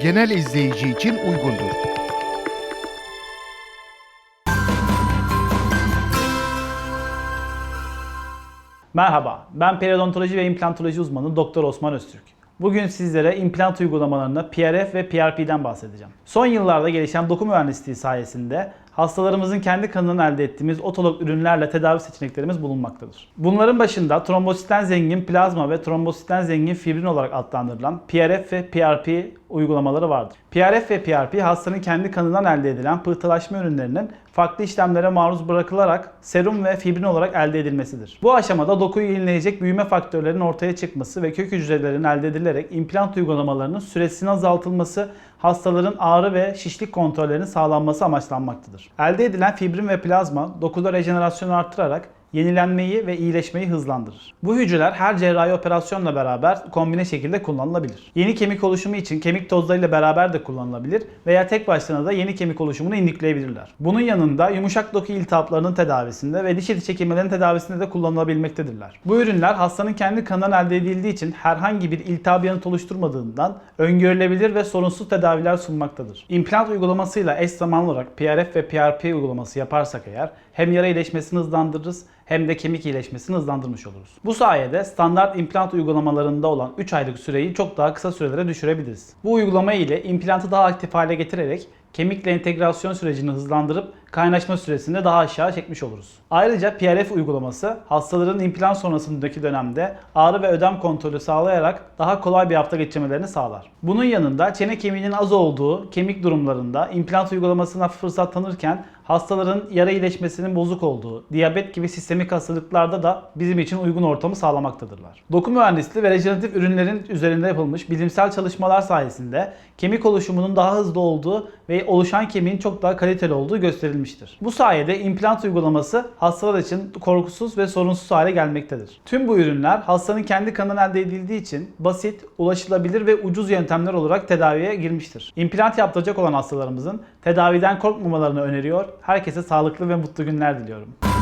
genel izleyici için uygundur. Merhaba, ben periodontoloji ve implantoloji uzmanı Doktor Osman Öztürk. Bugün sizlere implant uygulamalarında PRF ve PRP'den bahsedeceğim. Son yıllarda gelişen doku mühendisliği sayesinde hastalarımızın kendi kanından elde ettiğimiz otolog ürünlerle tedavi seçeneklerimiz bulunmaktadır. Bunların başında trombositten zengin plazma ve trombositten zengin fibrin olarak adlandırılan PRF ve PRP uygulamaları vardır. PRF ve PRP hastanın kendi kanından elde edilen pıhtılaşma ürünlerinin farklı işlemlere maruz bırakılarak serum ve fibrin olarak elde edilmesidir. Bu aşamada dokuyu yenileyecek büyüme faktörlerinin ortaya çıkması ve kök hücrelerin elde edilerek implant uygulamalarının süresinin azaltılması, hastaların ağrı ve şişlik kontrollerinin sağlanması amaçlanmaktadır. Elde edilen fibrin ve plazma dokuda rejenerasyonu artırarak yenilenmeyi ve iyileşmeyi hızlandırır. Bu hücreler her cerrahi operasyonla beraber kombine şekilde kullanılabilir. Yeni kemik oluşumu için kemik tozlarıyla beraber de kullanılabilir veya tek başına da yeni kemik oluşumunu indükleyebilirler. Bunun yanında yumuşak doku iltihaplarının tedavisinde ve diş eti çekilmelerinin tedavisinde de kullanılabilmektedirler. Bu ürünler hastanın kendi kanından elde edildiği için herhangi bir iltihap yanıt oluşturmadığından öngörülebilir ve sorunsuz tedaviler sunmaktadır. İmplant uygulamasıyla eş zamanlı olarak PRF ve PRP uygulaması yaparsak eğer hem yara iyileşmesini hızlandırırız hem de kemik iyileşmesini hızlandırmış oluruz. Bu sayede standart implant uygulamalarında olan 3 aylık süreyi çok daha kısa sürelere düşürebiliriz. Bu uygulama ile implantı daha aktif hale getirerek kemikle entegrasyon sürecini hızlandırıp kaynaşma süresini daha aşağı çekmiş oluruz. Ayrıca PRF uygulaması hastaların implant sonrasındaki dönemde ağrı ve ödem kontrolü sağlayarak daha kolay bir hafta geçirmelerini sağlar. Bunun yanında çene kemiğinin az olduğu kemik durumlarında implant uygulamasına fırsat tanırken hastaların yara iyileşmesinin bozuk olduğu, diyabet gibi sistemik hastalıklarda da bizim için uygun ortamı sağlamaktadırlar. Doku mühendisliği ve rejeneratif ürünlerin üzerinde yapılmış bilimsel çalışmalar sayesinde kemik oluşumunun daha hızlı olduğu oluşan kemiğin çok daha kaliteli olduğu gösterilmiştir. Bu sayede implant uygulaması hastalar için korkusuz ve sorunsuz hale gelmektedir. Tüm bu ürünler hastanın kendi kanından elde edildiği için basit, ulaşılabilir ve ucuz yöntemler olarak tedaviye girmiştir. İmplant yaptıracak olan hastalarımızın tedaviden korkmamalarını öneriyor. Herkese sağlıklı ve mutlu günler diliyorum.